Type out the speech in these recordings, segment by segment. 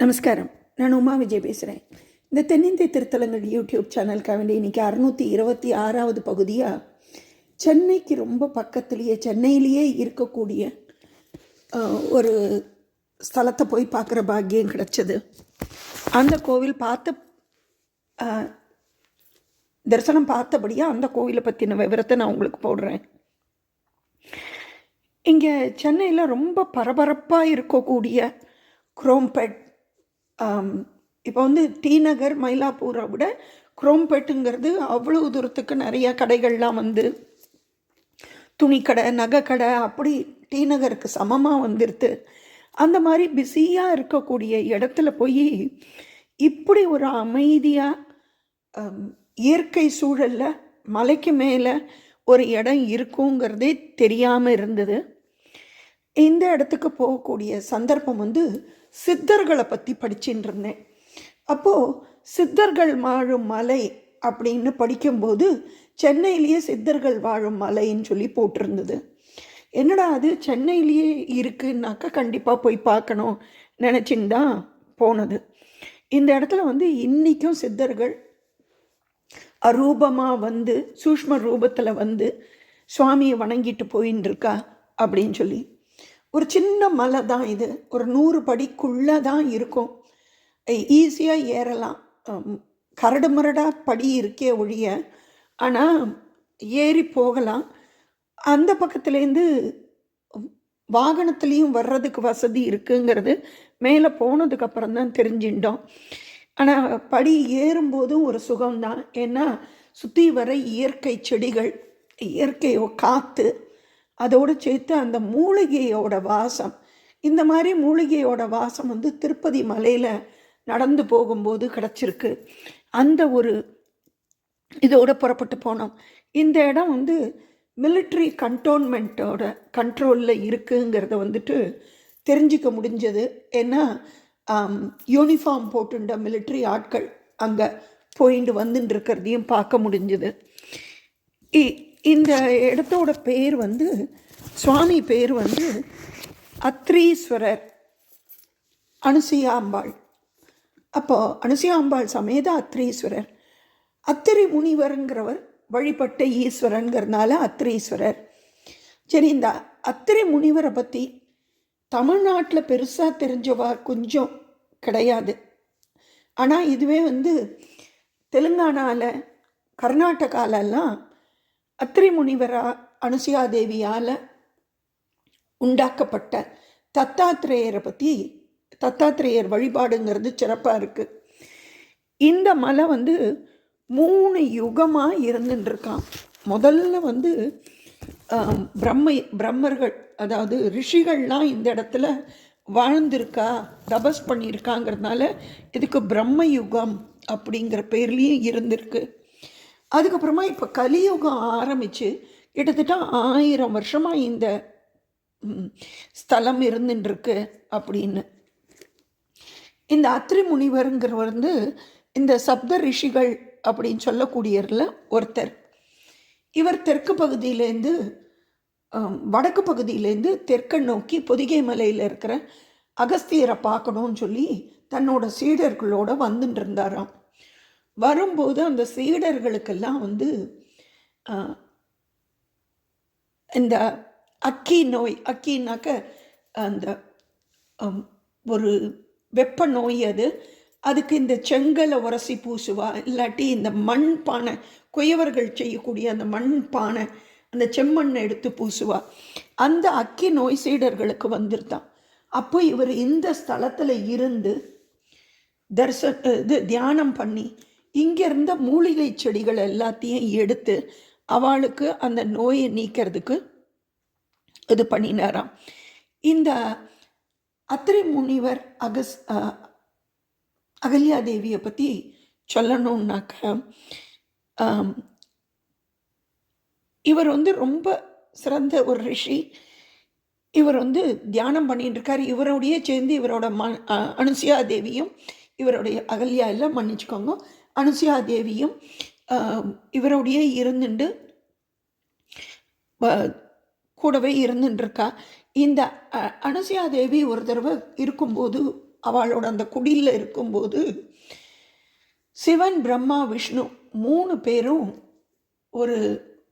நமஸ்காரம். நான் உமா விஜய் பேசுகிறேன் இந்த தென்னிந்திய திருத்தலங்கள் யூடியூப் சேனலுக்காக வேண்டி இன்றைக்கி அறுநூற்றி இருபத்தி ஆறாவது பகுதியாக சென்னைக்கு ரொம்ப பக்கத்துலேயே சென்னையிலேயே இருக்கக்கூடிய ஒரு ஸ்தலத்தை போய் பார்க்குற பாக்கியம் கிடச்சிது. அந்த கோவில் பார்த்த தரிசனம் பார்த்தபடியாக அந்த கோவிலை பற்றின விவரத்தை நான் உங்களுக்கு போடுறேன். இங்கே சென்னையில் ரொம்ப பரபரப்பாக இருக்கக்கூடிய குரோம்பேட் இப்போ வந்து டி நகர் மயிலாப்பூரை விட குரோம்பேட்டுங்கிறது அவ்வளோ தூரத்துக்கு நிறைய கடைகள்லாம் வந்து துணிக்கடை நகைக்கடை அப்படி டி நகருக்கு சமமாக வந்துடுது அந்த மாதிரி பிஸியாக இருக்கக்கூடிய இடத்துல போய் இப்படி ஒரு அமைதியாக இயற்கை சூழலில் மலைக்கு மேலே ஒரு இடம் இருக்குங்கிறதே தெரியாமல் இருந்தது. இந்த இடத்துக்கு போகக்கூடிய சந்தர்ப்பம் வந்து சித்தர்களை பற்றி படிச்சுட்டு இருந்தேன் அப்போது சித்தர்கள் வாழும் மலை அப்படின்னு படிக்கும்போது சென்னையிலேயே சித்தர்கள் வாழும் மலைன்னு சொல்லி போட்டிருந்தது. என்னடா அது? சென்னையிலேயே இருக்குன்னாக்கா கண்டிப்பாக போய் பார்க்கணும் நினச்சின்னு தான் போனது. இந்த இடத்துல வந்து இன்றைக்கும் சித்தர்கள் அரூபமாக வந்து சூஷ்ம ரூபத்தில் வந்து சுவாமியை வணங்கிட்டு போயின்னு இருக்கா அப்படின்னு சொல்லி ஒரு சின்ன மலை தான் இது. ஒரு நூறு படிக்குள்ளே தான் இருக்கும் ஈஸியாக ஏறலாம். கரடு முரடாக படி இருக்கே ஒழிய ஆனால் ஏறி போகலாம். அந்த பக்கத்துலேருந்து வாகனத்துலேயும் வர்றதுக்கு வசதி இருக்குங்கிறது மேலே போனதுக்கப்புறம் தான் தெரிஞ்சுட்டோம். ஆனால் படி ஏறும்போதும் ஒரு சுகம்தான். ஏன்னா சுற்றி வர இயற்கை செடிகள் இயற்கை காற்று அதோடு சேர்த்து அந்த மூலிகையோட வாசம். இந்த மாதிரி மூலிகையோட வாசம் வந்து திருப்பதி மலையில் நடந்து போகும்போது கிடச்சிருக்கு. அந்த ஒரு இதோட புறப்பட்டு போனோம். இந்த இடம் வந்து மிலிட்ரி கண்டோன்மெண்ட்டோட கண்ட்ரோலில் இருக்குங்கிறத வந்துட்டு தெரிஞ்சிக்க முடிஞ்சது. ஏன்னா யூனிஃபார்ம் போட்டுண்ட மிலிட்ரி ஆட்கள் அங்கே போயிட்டு வந்துட்டு இருக்கிறதையும் பார்க்க முடிஞ்சது. இ- இந்த இடத்தோட பேர் வந்து சுவாமி பேர் வந்து அத்ரீஸ்வரர் அனுசியாம்பாள். அப்போ அனுசியாம்பாள் சமேத அத்ரீஸ்வரர். அத்திரி முனிவருங்கிறவர் வழிபட்ட ஈஸ்வரனுங்கிறதுனால அத்ரீஸ்வரர். சரி இந்த அத்திரி முனிவரை பற்றி தமிழ்நாட்டில் பெருசாக தெரிஞ்சவா கொஞ்சம் கிடையாது. ஆனால் இதுவே வந்து தெலுங்கானாவில் கர்நாடகாலெல்லாம் அத்திரி முனிவரா அனுசியாதேவியால் உண்டாக்கப்பட்ட தத்தாத்திரேயரை பற்றி தத்தாத்திரேயர் வழிபாடுங்கிறது சிறப்பாக இருக்குது இந்த மலை வந்து மூணு யுகமாக இருந்துட்டுருக்கான் முதல்ல வந்து பிரம்ம பிரம்மர்கள் அதாவது ரிஷிகள்லாம் இந்த இடத்துல வாழ்ந்திருக்கா தபஸ் பண்ணியிருக்காங்கிறதுனால இதுக்கு பிரம்ம யுகம் அப்படிங்கிற பேர்லேயும் இருந்திருக்கு. அதுக்கப்புறமா இப்போ கலியுகம் ஆரம்பித்து கிட்டத்தட்ட ஆயிரம் வருஷமாக இந்த ஸ்தலம் இருந்துட்டுருக்கு அப்படின்னு. இந்த அத்ரி முனிவருங்கிறவர் வந்து இந்த சப்த ரிஷிகள் அப்படின்னு சொல்லக்கூடியவரில் ஒருத்தர். இவர் தெற்கு பகுதியிலேருந்து வடக்கு பகுதியிலேருந்து தெற்கை நோக்கி பொதிகை மலையில் இருக்கிற அகஸ்தியரை பார்க்கணும்னு சொல்லி தன்னோட சீடர்களோடு வந்துட்டு இருந்தாராம் வரும்போது அந்த சீடர்களுக்கெல்லாம் வந்து இந்த அக்கி நோய் அக்கின்னாக்க அந்த ஒரு வெப்ப நோய் அது. அதுக்கு இந்த செங்கலை உரசி பூசுவா இல்லாட்டி இந்த மண் பானை குயவர்கள் செய்யக்கூடிய அந்த மண் பானை அந்த செம்மண்ணை எடுத்து பூசுவா. அந்த அக்கி நோய் சீடர்களுக்கு வந்துருந்தான். அப்போ இவர் இந்த ஸ்தலத்தில் இருந்து தரிச இது தியானம் பண்ணி இங்கே இருந்த மூலிகை செடிகள் எல்லாத்தையும் எடுத்து அவளுக்கு அந்த நோயை நீக்கிறதுக்கு இது பண்ணினாராம். இந்த அத்திரி முனிவர் அகஸ் அகல்யா அகல்யாதேவியை பற்றி சொல்லணுன்னாக்க இவர் வந்து ரொம்ப சிறந்த ஒரு ரிஷி. இவர் வந்து தியானம் பண்ணிட்டுருக்காரு இவரோடையே சேர்ந்து இவரோட ம அனுசியா தேவியும் இவருடைய அகல்யா எல்லாம் மன்னிச்சுக்கோங்க. அனுசியா தேவியும் இவரோடையே இருந்துட்டு கூடவே இருந்துட்டுருக்கா இந்த அ- தேவி ஒரு தடவை இருக்கும்போது அவளோட அந்த குடியில் இருக்கும்போது சிவன் பிரம்மா விஷ்ணு மூணு பேரும் ஒரு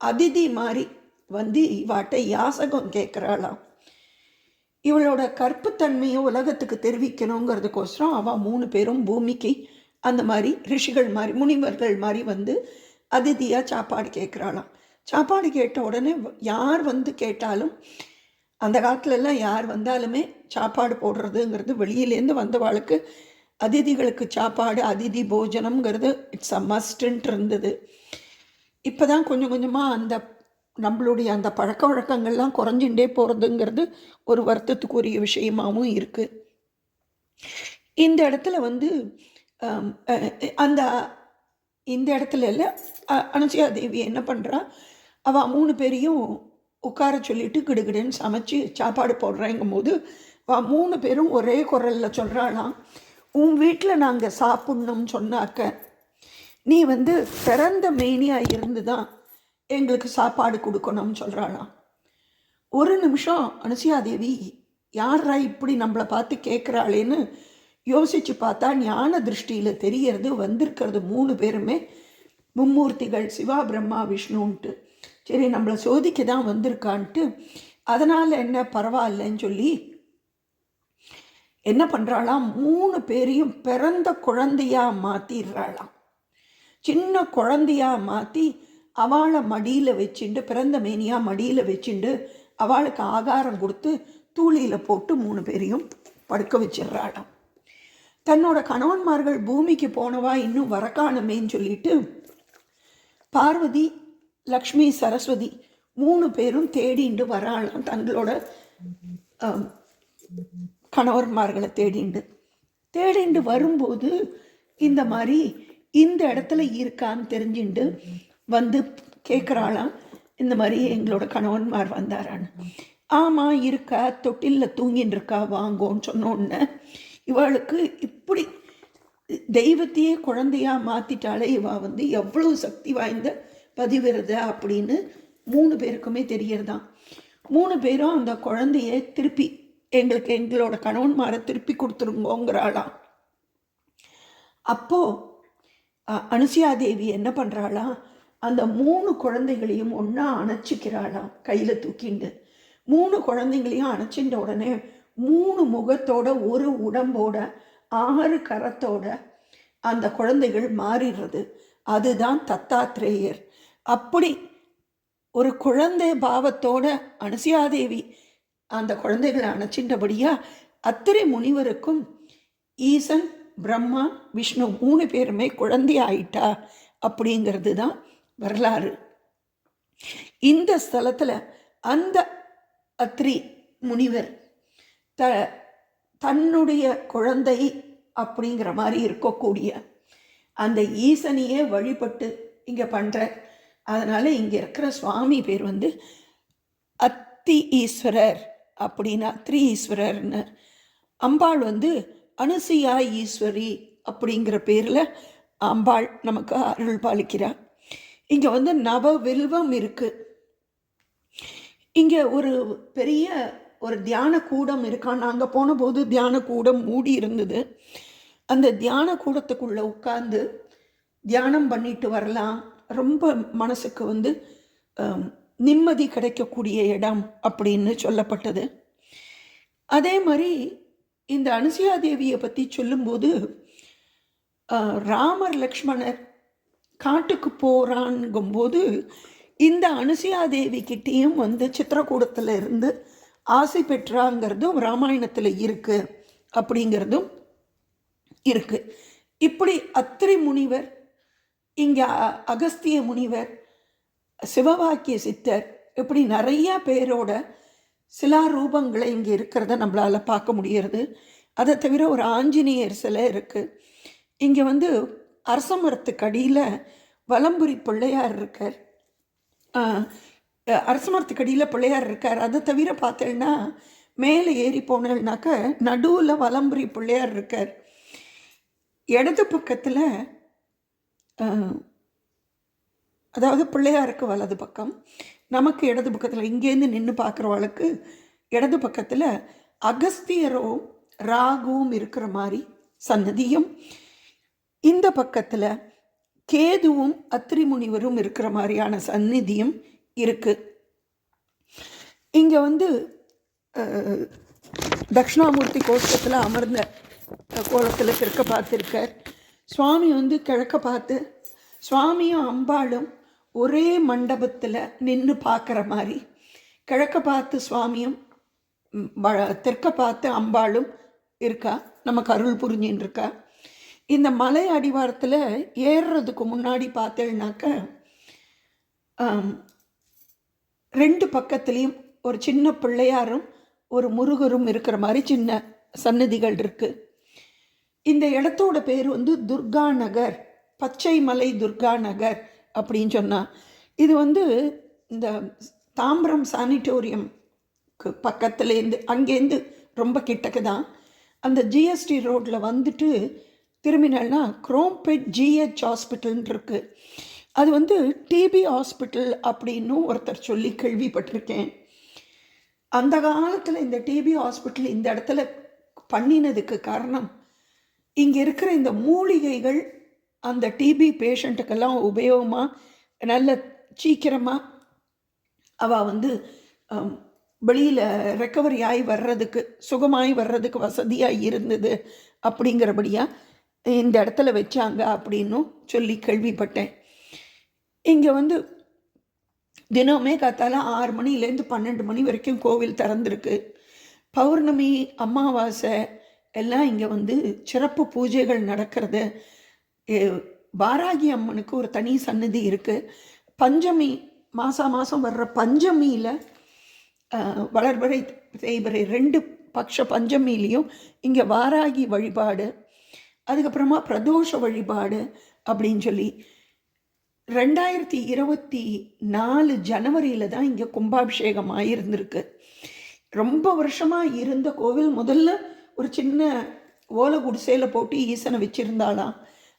அதிதி மாதிரி வந்து இவாட்ட யாசகம் கேட்குறாளாம் இவளோட கற்புத்தன்மையை உலகத்துக்கு தெரிவிக்கணுங்கிறதுக்கோசரம் அவள் மூணு பேரும் பூமிக்கு அந்த மாதிரி ரிஷிகள் மாதிரி முனிவர்கள் மாதிரி வந்து அதிதியாக சாப்பாடு கேட்குறாளாம். சாப்பாடு கேட்ட உடனே யார் வந்து கேட்டாலும் அந்த காலத்துலலாம் யார் வந்தாலுமே சாப்பாடு போடுறதுங்கிறது வெளியிலேருந்து வந்தவாளுக்கு அதிதிகளுக்கு சாப்பாடு அதிதி போஜனம்ங்கிறது இட்ஸ் அ மஸ்ட்ன்ட்டு இருந்தது இப்போ தான் கொஞ்சம் கொஞ்சமாக அந்த நம்மளுடைய அந்த பழக்க வழக்கங்கள்லாம் குறைஞ்சுட்டே போகிறதுங்கிறது ஒரு வருத்தத்துக்குரிய விஷயமாகவும் இருக்குது இந்த இடத்துல வந்து அந்த இந்த இடத்துல இல்லை அனுசயா தேவி என்ன பண்ணுறா அவள் மூணு பேரையும் உட்கார சொல்லிட்டு கிடுகிடுன்னு சமைச்சு சாப்பாடு போடுறேங்கும் போது அவள் மூணு பேரும் ஒரே குரலில் சொல்கிறாளாம் உன் வீட்டில் நாங்கள் சாப்பிட்ணும்னு சொன்னாக்க நீ வந்து பிறந்த மேனியாக இருந்து தான் எங்களுக்கு சாப்பாடு கொடுக்கணும்னு சொல்கிறாளாம் ஒரு நிமிஷம் அனுசியா தேவி யாரா இப்படி நம்மளை பார்த்து கேட்குறாளேன்னு யோசித்து பார்த்தா ஞான திருஷ்டியில் தெரியறது வந்திருக்கிறது மூணு பேருமே. மும்மூர்த்திகள் சிவா பிரம்மா விஷ்ணுன்ட்டு. சரி நம்மளை சோதிக்க தான் வந்திருக்கான்ட்டு. அதனால் என்ன பரவாயில்லன்னு சொல்லி என்ன பண்ணுறாளாம் மூணு பேரையும் பிறந்த குழந்தையாக மாற்றிடுறாளாம் சின்ன குழந்தையாக மாற்றி அவளை மடியில் வச்சுண்டு பிறந்த மேனியாக மடியில் வச்சுண்டு அவளுக்கு ஆகாரம் கொடுத்து தூளியில் போட்டு மூணு பேரையும் படுக்க வச்சிடுறாளாம். தன்னோட கணவன்மார்கள் பூமிக்கு போனவா இன்னும் வரக்காணுமேன்னு சொல்லிட்டு பார்வதி லக்ஷ்மி சரஸ்வதி மூணு பேரும் தேடிண்டு வராளாம் தங்களோட கணவன்மார்களை தேடிண்டு. தேடிண்டு வரும்போது இந்த மாதிரி இந்த இடத்துல இருக்கான்னு தெரிஞ்சுண்டு வந்து கேட்குறாளாம் இந்த மாதிரி எங்களோட கணவன்மார் வந்தாரான்னு. ஆமாம் இருக்கா தொட்டிலில் தூங்கின்னு இருக்கா வாங்கோன்னு சொன்னோன்னே இவளுக்கு இப்படி தெய்வத்தையே குழந்தையாக மாற்றிட்டாலே இவள் வந்து எவ்வளோ சக்தி வாய்ந்த பதிவிரத அப்படின்னு மூணு பேருக்குமே தெரியறதான் மூணு பேரும் அந்த குழந்தைய திருப்பி எங்களுக்கு எங்களோட கணவன்மாரை திருப்பி கொடுத்துருங்கோங்கிறாளாம். அப்போ அ- தேவி என்ன பண்ணுறாளாம் அந்த மூணு குழந்தைகளையும் ஒன்றா அணைச்சிக்கிறாளாம் கையில் தூக்கிண்டு. மூணு குழந்தைங்களையும் அணைச்சிட்ட உடனே மூணு முகத்தோட ஒரு உடம்போட ஆறு கரத்தோட அந்த குழந்தைகள் மாறிடுறது. அதுதான் தத்தாத்ரேயர். அப்படி ஒரு குழந்தை பாவத்தோட அனுசியாதேவி அந்த குழந்தைகளை அணைச்சின்றபடியா அத்திரை முனிவருக்கும் ஈசன் பிரம்மா விஷ்ணு மூணு பேருமே குழந்தை ஆயிட்டா அப்படிங்கிறது தான் வரலாறு. இந்த ஸ்தலத்தில் அந்த அத்ரி முனிவர் த தன்னுடைய குழந்தை அப்படிங்கிற மாதிரி இருக்கக்கூடிய அந்த ஈசனையே வழிபட்டு இங்கே பண்ணுற அதனால் இங்கே இருக்கிற சுவாமி பேர் வந்து அத்தி ஈஸ்வரர் அப்படின்னா அத்ரி ஈஸ்வரர்னு. அம்பாள் வந்து அனுசுயா ஈஸ்வரி அப்படிங்கிற பேரில் அம்பாள் நமக்கு அருள் பாலிக்கிறார். இங்கே வந்து நவ வில்வம் இருக்குது இங்கே ஒரு பெரிய ஒரு தியான கூடம் இருக்கான் நாங்கள் போன போது தியான கூடம் மூடி இருந்தது. அந்த தியான கூடத்துக்குள்ளே உட்காந்து தியானம் பண்ணிட்டு வரலாம். ரொம்ப மனசுக்கு வந்து நிம்மதி கிடைக்கக்கூடிய இடம் அப்படின்னு சொல்லப்பட்டது. அதே மாதிரி இந்த அனுசியாதேவியை பற்றி சொல்லும்போது ராமர் லக்ஷ்மணர் காட்டுக்கு போகிறான்ங்கும்போது இந்த அனுசியாதேவி கிட்டேயும் வந்து சித்திரக்கூடத்தில் இருந்து ஆசை பெற்றாங்கிறதும் ராமாயணத்தில் இருக்குது அப்படிங்கிறதும் இருக்குது இப்படி அத்திரி முனிவர் இங்கே அகஸ்திய முனிவர் சிவவாக்கிய சித்தர் இப்படி நிறையா பேரோட சிலா ரூபங்களை இங்கே இருக்கிறத நம்மளால் பார்க்க முடியறது. அதை தவிர ஒரு ஆஞ்சநேயர் சிலை இருக்குது இங்கே வந்து அரச மரத்துக்கு அடியில் வலம்புரி பிள்ளையார் இருக்கார். அரசு அரச அடியில் பிள்ளையார் இருக்கார். அதை தவிர பார்த்தேன்னா மேலே ஏறி போனேன்னாக்க நடுவில் வலம்புரி பிள்ளையார் இருக்கார். இடது பக்கத்தில் அதாவது பிள்ளையாருக்கு வலது பக்கம் நமக்கு இடது பக்கத்தில் இங்கேருந்து நின்று பார்க்குறவளுக்கு இடது பக்கத்தில் அகஸ்தியரும் ராகுவும் இருக்கிற மாதிரி சன்னதியும் இந்த பக்கத்தில் கேதுவும் அத்திரி முனிவரும் இருக்கிற மாதிரியான சந்நிதியும் இருக்குது இங்கே வந்து தட்சிணாமூர்த்தி கோஷ்டத்தில் அமர்ந்த கோலத்தில் கிழக்க பார்த்துருக்கார். சுவாமி வந்து கிழக்க பார்த்து சுவாமியும் அம்பாளும் ஒரே மண்டபத்தில் நின்று பார்க்குற மாதிரி கிழக்க பார்த்து சுவாமியும் வ- தெற்க பார்த்து அம்பாளும் இருக்கா? நமக்கு அருள் புரிஞ்சின்னு இருக்கா? இந்த மலை அடிவாரத்தில் ஏறுறதுக்கு முன்னாடி பார்த்தேன்னாக்க ரெண்டு பக்கத்துலேயும் ஒரு சின்ன பிள்ளையாரும் ஒரு முருகரும் இருக்கிற மாதிரி சின்ன சன்னதிகள் இருக்குது இந்த இடத்தோட பேர் வந்து துர்கா நகர் பச்சை மலை துர்கா நகர் அப்படின்னு சொன்னால் இது வந்து இந்த தாம்பரம் சானிட்டோரியம்க்கு பக்கத்துலேருந்து அங்கேருந்து ரொம்ப கிட்டக்கு தான். அந்த ஜிஎஸ்டி ரோட்டில் வந்துட்டு திரும்பினால்னா குரோம்பெட் ஜிஹெச் ஹாஸ்பிட்டல்னு இருக்குது அது வந்து டிபி ஹாஸ்பிட்டல் அப்படின்னும் ஒருத்தர் சொல்லி கேள்விப்பட்டிருக்கேன். அந்த காலத்தில் இந்த டிபி ஹாஸ்பிட்டல் இந்த இடத்துல பண்ணினதுக்கு காரணம் இங்கே இருக்கிற இந்த மூலிகைகள் அந்த டிபி பேஷண்ட்டுக்கெல்லாம் உபயோகமாக நல்ல சீக்கிரமாக அவள் வந்து வெளியில் ரெக்கவரி ஆகி வர்றதுக்கு சுகமாகி வர்றதுக்கு வசதியாக இருந்தது அப்படிங்கிறபடியாக இந்த இடத்துல வச்சாங்க அப்படின்னும் சொல்லி கேள்விப்பட்டேன். இங்கே வந்து தினமே காத்தால ஆறு மணிலேருந்து பன்னெண்டு மணி வரைக்கும் கோவில் திறந்துருக்கு. பௌர்ணமி அமாவாசை எல்லாம் இங்கே வந்து சிறப்பு பூஜைகள் நடக்கிறது பாராகி வாராகி அம்மனுக்கு ஒரு தனி சன்னதி இருக்குது பஞ்சமி மாதம் மாதம் வர்ற பஞ்சமியில் வளர்பறை தேய்பறை ரெண்டு பக்ஷ பஞ்சமிலையும் இங்கே வாராகி வழிபாடு அதுக்கப்புறமா பிரதோஷ வழிபாடு அப்படின்னு சொல்லி ரெண்டாயிரத்தி இருபத்தி நாலு ஜனவரியில் தான் இங்கே கும்பாபிஷேகம் ஆகியிருந்திருக்கு ரொம்ப வருஷமாக இருந்த கோவில் முதல்ல ஒரு சின்ன ஓலை குடிசையில் போட்டு ஈசனை வச்சுருந்தாளாம்.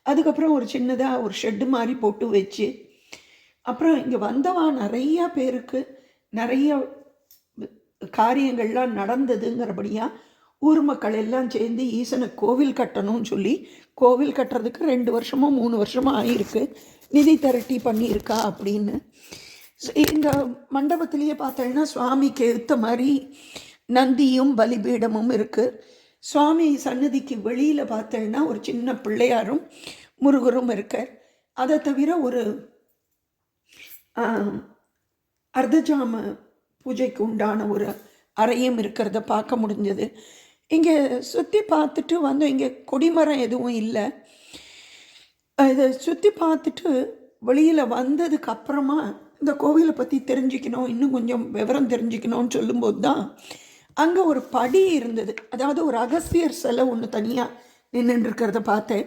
அதுக்கப்புறம் ஒரு சின்னதாக ஒரு ஷெட்டு மாதிரி போட்டு வச்சு அப்புறம் இங்கே வந்தவா நிறையா பேருக்கு நிறைய காரியங்கள்லாம் நடந்ததுங்கிறபடியாக ஊர் மக்கள் எல்லாம் சேர்ந்து ஈசனுக்கு கோவில் கட்டணும்னு சொல்லி கோவில் கட்டுறதுக்கு ரெண்டு வருஷமோ மூணு வருஷமோ ஆகிருக்கு நிதி திரட்டி பண்ணியிருக்கா அப்படின்னு. இந்த மண்டபத்திலேயே பார்த்தேன்னா சுவாமிக்கு ஏற்ற மாதிரி நந்தியும் பலிபீடமும் இருக்குது சுவாமி சன்னதிக்கு வெளியில் பார்த்தேன்னா ஒரு சின்ன பிள்ளையாரும் முருகரும் இருக்கார். அதை தவிர ஒரு அர்த்தஜாம பூஜைக்கு உண்டான ஒரு அறையும் இருக்கிறத பார்க்க முடிஞ்சது. இங்கே சுற்றி பார்த்துட்டு வந்து இங்கே கொடிமரம் எதுவும் இல்லை. இதை சுற்றி பார்த்துட்டு வெளியில் வந்ததுக்கு அப்புறமா இந்த கோவிலை பற்றி தெரிஞ்சுக்கணும் இன்னும் கொஞ்சம் விவரம் தெரிஞ்சுக்கணும்னு சொல்லும்போது தான் அங்கே ஒரு படி இருந்தது. அதாவது ஒரு அகஸ்தியர் சிலை ஒன்று தனியாக நின்றுருக்கிறத பார்த்தேன்.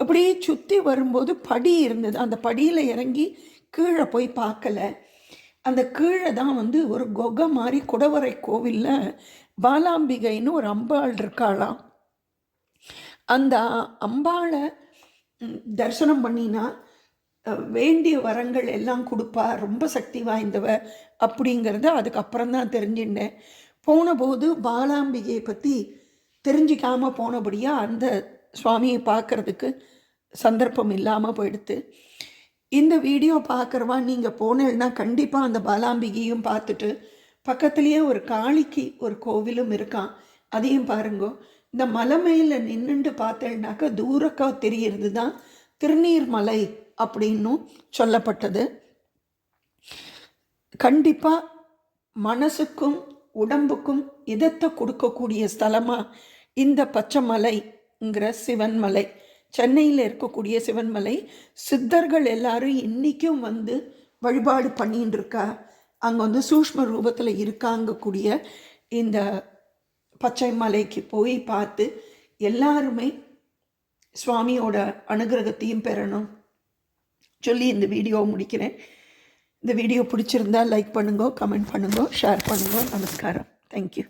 அப்படியே சுற்றி வரும்போது படி இருந்தது. அந்த படியில் இறங்கி கீழே போய் பார்க்கல. அந்த கீழே தான் வந்து ஒரு கொகை மாதிரி குடவரை கோவிலில் பாலாம்பிகைன்னு ஒரு அம்பாள் இருக்காளாம் அந்த அம்பாளை தரிசனம் பண்ணினா வேண்டிய வரங்கள் எல்லாம் கொடுப்பா ரொம்ப சக்தி வாய்ந்தவ அப்படிங்கிறத அதுக்கப்புறம் தான் தெரிஞ்சுட்டேன் போனபோது பாலாம்பிகையை பற்றி தெரிஞ்சிக்காமல் போனபடியாக அந்த சுவாமியை பார்க்கறதுக்கு சந்தர்ப்பம் இல்லாமல் போயிடுத்து. இந்த வீடியோ பார்க்குறவா நீங்கள் போனேன்னா கண்டிப்பாக அந்த பாலாம்பிகையும் பார்த்துட்டு பக்கத்துலேயே ஒரு காளிக்கு ஒரு கோவிலும் இருக்கான். அதையும் பாருங்கோ. இந்த மலை மேல நின்றுண்டு பார்த்தேன்னாக்கா தூரக்கா தெரியறது தான் திருநீர்மலை அப்படின்னும் சொல்லப்பட்டது. கண்டிப்பாக மனசுக்கும் உடம்புக்கும் இதத்தை கொடுக்கக்கூடிய ஸ்தலமாக இந்த பச்சைமலைங்கிற சிவன்மலை சென்னையில் இருக்கக்கூடிய சிவன்மலை சித்தர்கள் எல்லாரும் இன்றைக்கும் வந்து வழிபாடு பண்ணின்னு இருக்கா? அங்கே வந்து சூஷ்ம ரூபத்தில் இருக்காங்க கூடிய இந்த பச்சை மலைக்கு போய் பார்த்து எல்லாருமே சுவாமியோட அனுகிரகத்தையும் பெறணும். சொல்லி இந்த வீடியோவை முடிக்கிறேன். இந்த வீடியோ பிடிச்சிருந்தா லைக் பண்ணுங்க கமெண்ட் பண்ணுங்க ஷேர் பண்ணுங்க. நமஸ்காரம். தேங்க்யூ